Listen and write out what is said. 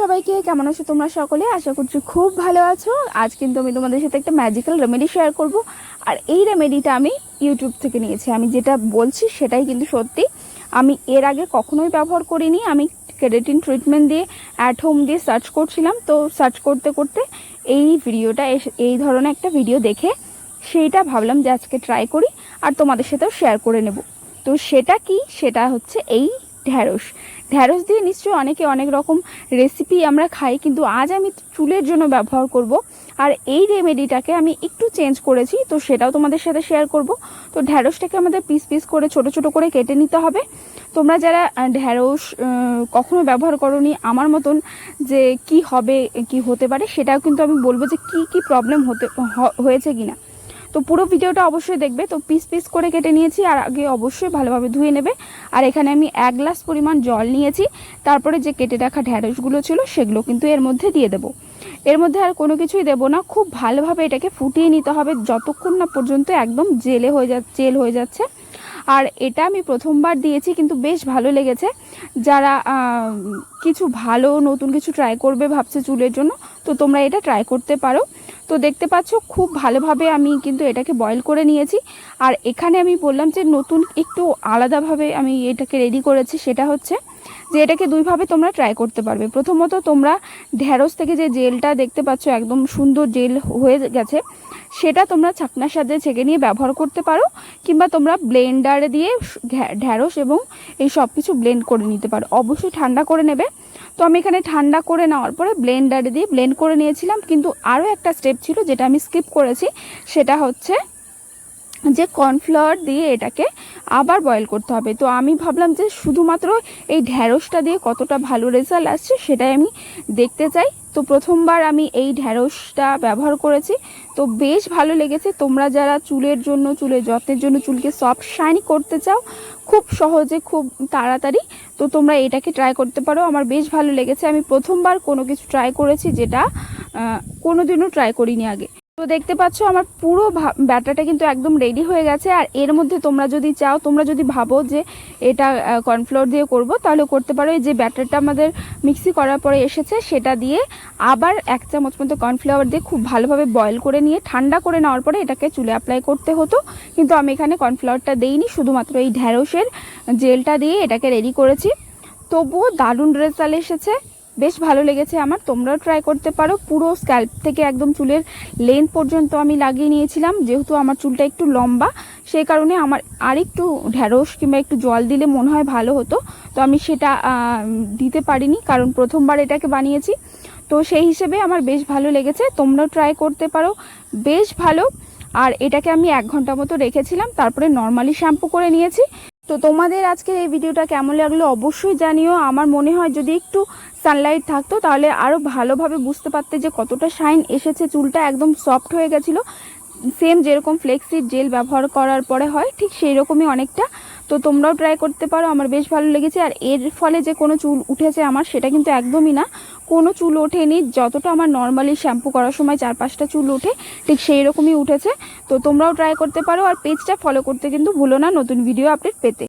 সবাইকে, কেমন আছো তোমরা সকলে? আশা করছি খুব ভালো আছো। আজ কিন্তু আমি তোমাদের সাথে একটা ম্যাজিক্যাল রেমেডি শেয়ার করব। আর এই রেমেডিটা আমি ইউটিউব থেকে নিয়েছি। আমি যেটা বলছি সেটাই কিন্তু সত্যি। আমি এর আগে কখনোই ব্যবহার করিনি। আমি কেরেটিন ট্রিটমেন্ট দিয়ে অ্যাট হোম দিয়ে সার্চ করছিলাম। তো সার্চ করতে করতে এই ভিডিওটা এই ধরনের একটা ভিডিও দেখে সেইটা ভাবলাম যে আজকে ট্রাই করি। আর তোমাদের সাথেও শেয়ার করে নেব। তো সেটা কি? সেটা হচ্ছে এই ঢ্যাঁড়স। ঢ্যাঁড়স দিয়ে নিশ্চয়ই অনেকে অনেক রকম রেসিপি আমরা খাই, কিন্তু আজ আমি চুলের জন্য ব্যবহার করব। আর এই রেমেডিটাকে আমি একটু চেঞ্জ করেছি, তো সেটাও তোমাদের সাথে শেয়ার করব। তো ঢ্যাঁড়সটাকে আমাদের পিস পিস করে, ছোট ছোট করে কেটে নিতে হবে। তোমরা যারা ঢ্যাঁড়স কখনো ব্যবহার করনি, আমার মতন যে কি হবে, কি হতে পারে, সেটাও কিন্তু আমি বলব যে কি কি প্রবলেম হতে হয়েছে কিনা। তো পুরো ভিডিওটা অবশ্যই দেখবে। তো পিস পিস করে কেটে নিয়েছি আর আগে অবশ্যই ভালোভাবে ধুয়ে নেবে। আর এখানে আমি এক গ্লাস পরিমাণ জল নিয়েছি। তারপরে যে কেটে রাখা ঢ্যাঁড়সগুলো ছিল সেগুলো কিন্তু এর মধ্যে দিয়ে দেবো। এর মধ্যে আর কোনো কিছুই দেব না। খুব ভালোভাবে এটাকে ফুটিয়ে নিতে হবে। যতক্ষণ না পর্যন্ত একদম জেলে হয়ে যা জেল হয়ে যাচ্ছে। আর এটা আমি প্রথমবার দিয়েছি, কিন্তু বেশ ভালো লেগেছে। যারা কিছু ভালো নতুন কিছু ট্রাই করবে ভাবছে চুলের জন্য, তো তোমরা এটা ট্রাই করতে পারো। তো দেখতে পাচ্ছ, খুব ভালোভাবে আমি কিন্তু এটাকে বয়েল করে নিয়েছি। আর এখানে আমি বললাম যে নতুন একটু আলাদাভাবে আমি এটাকে রেডি করেছি, সেটা হচ্ছে যে এটাকে দুইভাবে তোমরা ট্রাই করতে পারবে। প্রথমত তোমরা ঢ্যাঁড়স থেকে যে জেলটা দেখতে পাচ্ছ, একদম সুন্দর জেল হয়ে গেছে। সেটা তোমরা ছাকনার সাথে ছেঁকে নিয়ে ব্যবহার করতে পারো, কিংবা তোমরা ব্লেন্ডারে দিয়ে ঢ্যাঁড়স এবং এই সব কিছু ব্লেন্ড করে নিতে পারো। অবশ্যই ঠান্ডা করে নেবে। তো আমি এখানে ঠান্ডা করে নেওয়ার পরে ব্লেন্ডারে দিয়ে ব্লেন্ড করে নিয়েছিলাম, কিন্তু আরও একটা স্টেপ ছিল যেটা আমি স্কিপ করেছি, সেটা হচ্ছে যে কর্নফ্লাওয়ার দিয়ে এটাকে আবার বয়েল করতে হবে। তো আমি ভাবলাম যে শুধুমাত্র এই ঢ্যাঁড়সটা দিয়ে কতটা ভালো রেজাল্ট আসছে সেটাই আমি দেখতে চাই। তো প্রথমবার আমি এই ঢ্যাঁড়সটা ব্যবহার করেছি। তো বেশ ভালো লেগেছে। তোমরা যারা চুলের জন্য, চুলের যত্নের জন্য চুলকে সফট শাইনি করতে চাও, খুব সহজে, খুব তাড়াতাড়ি, তো তোমরা এটাকে ট্রাই করতে পারো। আমার বেশ ভালো লেগেছে। আমি প্রথমবার কোনো কিছু ট্রাই করেছি যেটা কোনোদিনও ট্রাই করিনি আগে। তো দেখতে পাচ্ছ আমার পুরো ব্যাটাটা কিন্তু একদম রেডি হয়ে গেছে। আর এর মধ্যে তোমরা যদি চাও, তোমরা যদি ভাবো যে এটা কর্নফ্লোর দিয়ে করব, তাহলে করতে পারো। যে ব্যাটারটা আমাদের মিক্সি করার পরে এসেছে, সেটা দিয়ে আবার এক চামচ মতো কর্নফ্লাওয়ার দিয়ে খুব ভালোভাবে বয়েল করে নিয়ে, ঠান্ডা করে নেওয়ার পরে এটাকে চুলে অ্যাপ্লাই করতে হতো। কিন্তু আমি এখানে কর্নফ্লাওয়ারটা দেইনি, শুধুমাত্র এই ঢ্যাঁড়সের জেলটা দিয়ে এটাকে রেডি করেছি। তবুও দারুণ রেজাল্ট এসেছে। বেশ ভালো লেগেছে আমার, তোমরাও ট্রাই করতে পারো। পুরো স্ক্যাল্প থেকে একদম চুলের লেন্থ পর্যন্ত আমি লাগিয়ে নিয়েছিলাম, যেহেতু আমার চুলটা একটু লম্বা সেই কারণে আমার আরেকটু ঢ্যাঁড়স কিংবা একটু জল দিলে মনে হয় ভালো হতো। তো আমি সেটা দিতে পারিনি, কারণ প্রথমবার এটাকে বানিয়েছি। তো সেই হিসেবে আমার বেশ ভালো লেগেছে, তোমরাও ট্রাই করতে পারো, বেশ ভালো। আর এটাকে আমি এক ঘণ্টা মতো রেখেছিলাম, তারপরে নর্মালি শ্যাম্পু করে নিয়েছি। তো তোমাদের আজকে এই ভিডিওটা কেমন লাগল অবশ্যই জানিও। আমার মনে হয় যদি একটু সানলাইট থাকতো তাহলে আরও ভালোভাবে বুঝতে পারতে যে কতটা শাইন এসেছে। চুলটা একদম সফট হয়ে গেছিল। সেম যেরকম ফ্লেক্সির জেল ব্যবহার করার পরে হয়, ঠিক সেই রকমই অনেকটা তো তোমরাও ট্রাই করতে পারো, আমার বেশ ভালো লেগেছে। আর এর ফলে যে কোনো চুল উঠেছে আমার, সেটা কিন্তু একদমই না। কোনো চুল ওঠেনি, যতটা আমার নর্মালি শ্যাম্পু করার সময় চার পাঁচটা চুল ওঠে, ঠিক সেই রকমই উঠেছে। তো তোমরাও ট্রাই করতে পারো, আর পেজটা ফলো করতে কিন্তু ভুলো না, নতুন ভিডিও আপডেট পেতে।